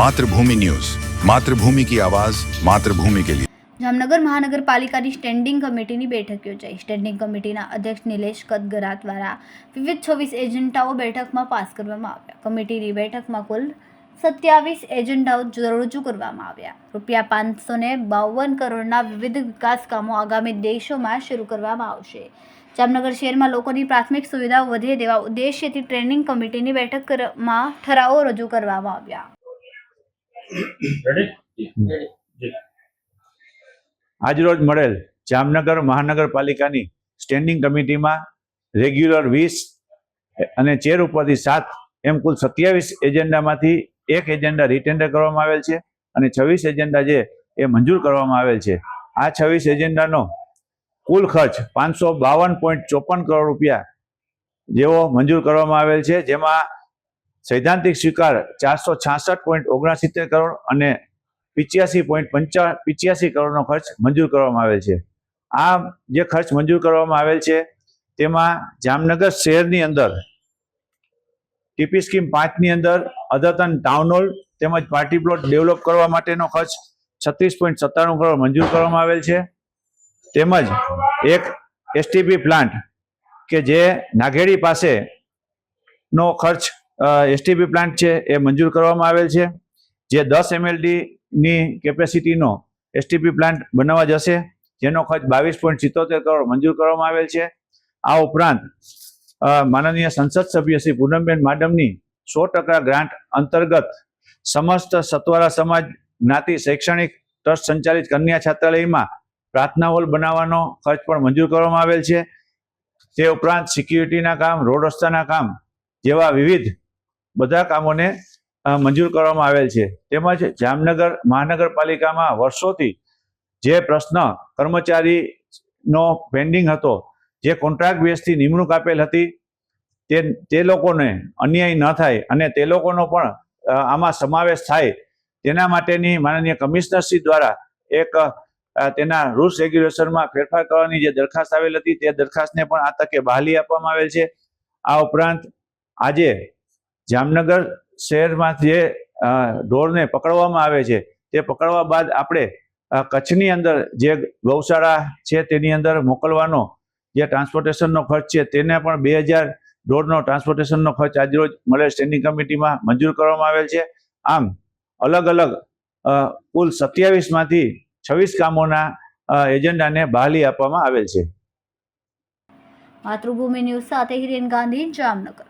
Mathrubhumi news Mathrubhumi કી આવાજ માતૃભૂમિ કે લીએ જામનગર મહાનગરપાલિકાની સ્ટેન્ડિંગ કમિટીની બેઠક યોજાઈ. સ્ટેન્ડિંગ કમિટીના અધ્યક્ષ નિલેશ કદગરા દ્વારા વિવિધ છવ્વીસ એજન્ડાઓ બેઠકમાં પાસ કરવામાં આવ્યા. કમિટીની બેઠકમાં કુલ સત્યાવીસ એજન્ડાઓ રજૂ કરવામાં આવ્યા. રૂપિયા પાંચસો ને બાવન કરોડના વિવિધ વિકાસ કામો આગામી દેશોમાં શરૂ કરવામાં આવશે. જામનગર શહેરમાં લોકોની પ્રાથમિક સુવિધાઓ વધે તેવા ઉદ્દેશ્યથી ટ્રેનિંગ કમિટીની બેઠકમાં ઠરાવો રજૂ કરવામાં આવ્યા. આજરોજ મળેલ જામનગર મહાનગરપાલિકાની સ્ટેન્ડિંગ કમિટીમાં રેગ્યુલર વીસ અને ચેર ઉપરથી સાત એમ કુલ સત્યાવીસ એજન્ડામાંથી એક એજન્ડા રિટેન્ડર કરવામાં આવેલ છે અને છવ્વીસ એજન્ડા જે એ મંજૂર કરવામાં આવેલ છે. આ છવ્વીસ એજન્ડાનો કુલ ખર્ચ પાંચસો બાવન પોઈન્ટ ચોપન કરોડ રૂપિયા જેવો મંજૂર કરવામાં આવેલ છે જેમાં સૈદ્ધાંતિક સ્વીકાર ચારસો છાસઠ પોઈન્ટ ઓગણસિત્તેર કરોડ અને પિચ્યાસી પોઈન્ટ પંચા, પિચ્યાસી કરોડનો ખર્ચ મંજૂર કરવામાં આવેલ છે. આ જે ખર્ચ મંજૂર કરવામાં આવેલ છે, તેમાં જામનગર શહેરની અંદર ટીપી સ્કીમ પાંચની અંદર અદ્યતન ટાઉન હોલ તેમજ પાર્ટી પ્લોટ ડેવલપ કરવા માટેનો ખર્ચ છત્રીસ પોઈન્ટ સત્તાણું કરોડ મંજૂર કરવામાં આવેલ છે. તેમજ એક એસટીપી પ્લાન્ટ કે જે નાઘેડી પાસે નો ખર્ચ એસટીપી પ્લાન્ટ છે, એ મંજૂર કરવામાં આવેલ છે. જે દસ એમએલડીની કેપેસિટીનો એસટીપી પ્લાન્ટ બનાવવા જશે, જેનો ખર્ચ બાવીસ પોઈન્ટ સિત્તોતેર કરોડ મંજૂર કરવામાં આવેલ છે. આ ઉપરાંત માનનીય સંસદ સભ્ય શ્રી પૂનમબેન માડમની સો ટકા ગ્રાન્ટ અંતર્ગત સમસ્ત સત્વારા સમાજ, જ્ઞાતિ, શૈક્ષણિક, ટ્રસ્ટ સંચાલિત કન્યા છાત્રાલયમાં પ્રાર્થના હોલ બનાવવાનો ખર્ચ પણ મંજૂર કરવામાં આવેલ છે. તે ઉપરાંત સિક્યુરિટીના કામ, રોડ રસ્તાના કામ જેવા વિવિધ બધા કામોને મંજૂર કરવામાં આવેલ છે. તેમજ જામનગર મહાનગરપાલિકામાં વર્ષોથી જે પ્રશ્ન કર્મચારીનો પેન્ડિંગ હતો, જે કોન્ટ્રાક્ટ બેઝથી નિમણૂક આપેલ હતી, તે તે લોકોને અન્યાય ન થાય અને તે લોકોનો પણ આમાં સમાવેશ થાય. તેના માટેની માનનીય કમિશનરશ્રી દ્વારા એક તેના રૂલ્સ રેગ્યુલેશનમાં ફેરફાર કરવાની જે દરખાસ્ત આવેલ હતી, તે દરખાસ્તને પણ આ તકે બહાલી આપવામાં આવેલ છે. આ ઉપરાંત આજે જામનગર શહેરમાં જે ઢોરને પકડવામાં આવે છે, તે પકડવા બાદ આપણે કચ્છની અંદર જે ગૌશાળા છે તેની અંદર મોકલવાનો જે ટ્રાન્સપોર્ટેશનનો ખર્ચ છે તેને પણ બે હજાર ઢોરનો ટ્રાન્સપોર્ટેશનનો ખર્ચ આજરોજ મળેલ સ્ટેન્ડિંગ કમિટીમાં મંજૂર કરવામાં આવેલ છે. આમ, અલગ અલગ કુલ સત્યાવીસમાંથી છવ્વીસ કામોના એજન્ડાને બહાલી આપવામાં આવેલ છે. માતૃભૂમિ ન્યૂઝ સાથે હિરેન ગાંધી, જામનગર.